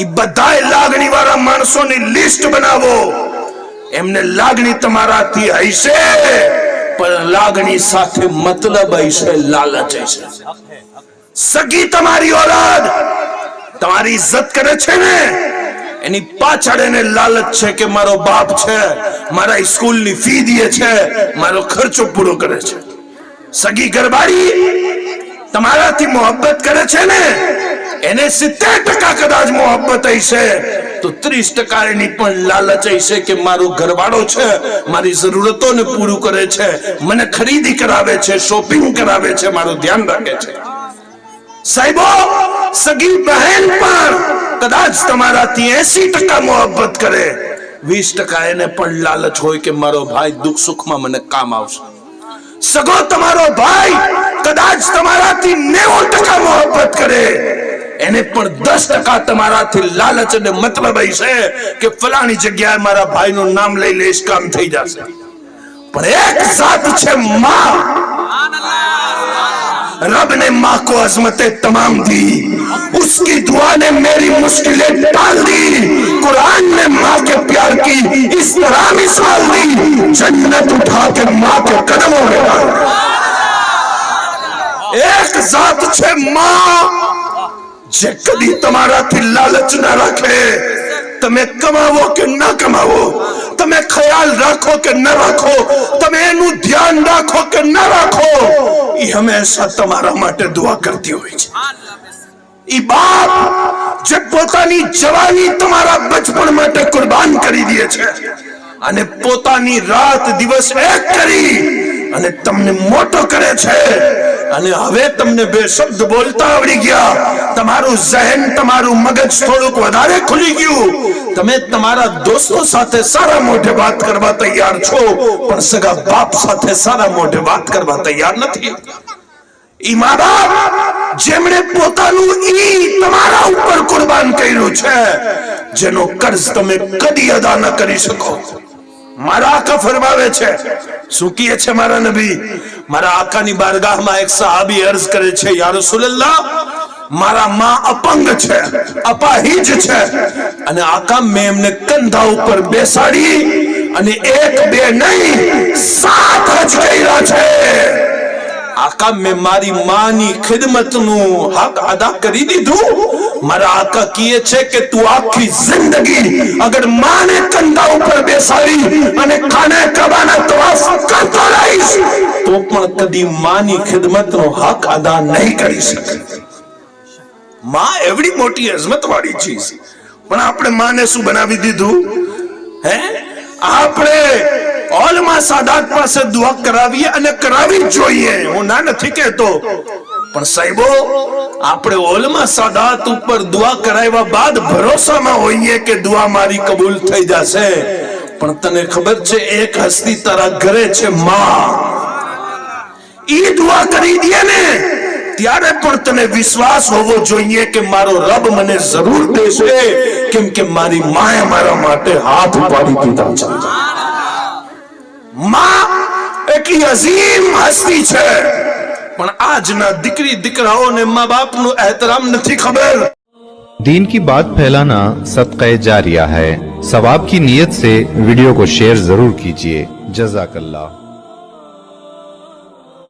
ઈ બધાય લાગણી વાળા માણસોની લિસ્ટ બનાવો. એમને લાગણી તમારાથી હશે પણ લાગણી સાથે મતલબ હશે લાલચ હશે સગી તમારી ઓલાદ, તમારી ઇજ્જત કરે છે ને? એની પાછળ એને લાલચ છે કે મારો બાપ છે, મારા સ્કૂલની ફી દે છે, મારો ખર્ચો પૂરો કરે છે. સગી ગરબાડી તમારાથી મોહબ્બત કરે છે ને? એને સિત્તેર ટકા કદાચ મોહબ્બત હશે તો ત્રીસ ટકા એની પણ લાલચ હશે કે મારો ઘરવાળો છે, મારી જરૂરતોને પૂરું કરે છે, મને ખરીદી કરાવે છે, શોપિંગ કરાવે છે, મારું ધ્યાન રાખે છે. સાહેબો, સગી બહેન પણ કદાચ તમારાથી એસી ટકા મોહબ્બત કરે. વીસ ટકા એને પણ લાલચ હોય કે મારો ભાઈ દુઃખ સુખમાં મને કામ આવશે. સગો, તમારો ભાઈ કદાચ તમારાથી નેવું ટકા મોહબ્બત કરે. એને પણ દસ ટકા તમારાથી લાલચ અને મતલબ એ છે કે ફલાણી જગ્યાએ મારા ભાઈનું નામ લઈ લઈશ કામ થઈ જશે પણ એક જાત છે માં رب نے ماں کو عظمتیں تمام دی۔ اس کی دعا نے میری مشکلیں ٹال دی۔ قرآن نے ماں کے پیار کی اس طرح مثال دی۔ جنت اٹھا کے ماں کے قدموں میں ایک ذات چھے ماں۔ જે કદી તમારાથી લાલચ ના રાખે. તમે કમાવો કે ના કમાવો, તમે ખ્યાલ રાખો કે ન રાખો, તમે એનું ધ્યાન રાખો કે ન રાખો એ હંમેશા તમારા માટે દુઆ કરતી હોય છે. એ બાપ જે પોતાની જવાની તમારા બચપણ માટે કુરબાન કરી દે છે અને પોતાની રાત દિવસ એક કરી અને તમને મોટો કરે છે. અને હવે તમને બે શબ્દ બોલતા આવડી ગયા. તમારું ઝહેન, તમારું મગજ થોડુંક વધારે ખુલી ગયું. તમે તમારા દોસ્તો સાથે સારા મોઢે વાત કરવા તૈયાર છો, પણ સગા બાપ સાથે સારા મોઢે વાત કરવા તૈયાર નથી. ઈ જેમણે પોતાનું ઈ તમારા ઉપર કુરબાન કર્યું છે, જેનો કર્જ તમે કદી અદા ન કરી શકો. મારા આકા ફરમાવે છે. શું કહે છે મારા નબી. મારા આકાની બારગાહમાં એક સહાબી અર્જ કરે છે, યા રસૂલલ્લાહ, મારા માં અપંગ છે, અપાહિજ છે. અને આકા મેં એમને કંધા ઉપર બેસાડી અને એક બે નહીં, સાત હજ કર્યા છે. આકા મેં મારી માની ખિદમતનું હક અદા કરી દીધું. મારા આકા કહે છે કે તું આખી જિંદગી અગર માને કંધા ઉપર અને ખાને કબાના તવાફ કરતો રહીશ. તો પણ કદી માની ખિદમતનો હક અદા નહીં કરી શકે. માં એવડી મોટી અઝમત વાળી ચીજ પણ આપણે માને શું બનાવી દીધું? હે? આપણે ઓલમાં સાદાત પાસે દુઆ કરાવીએ અને કરાવી જોઈએ. હું ના નથી કહેતો. પણ સાહેબો, આપણે ઓલમાં સાદાત ઉપર દુઆ કરાવ્યા બાદ ભરોસામાં હોઈએ કે દુઆ મારી કબૂલ થઈ જશે. પણ તને ખબર છે, એક હસ્તી તારા ઘરે છે માં. ઈ દુઆ કરી દે ને. ત્યારે પણ તને વિશ્વાસ હોવો જોઈએ કે મારો રબ મને જરૂર દેશે, કેમ કે મારી માએ મારા માટે હાથ ઉપાડી દીધા છે. માં એટલી અઝીમ હસ્તી છે. પણ આજના દીકરી દીકરાઓને મા બાપનું એહતરામ નથી ખબર. दीन की बात फैलाना सदक़ जारिया है सवाब की नीयत से वीडियो को शेयर जरूर कीजिए जजाकल्ला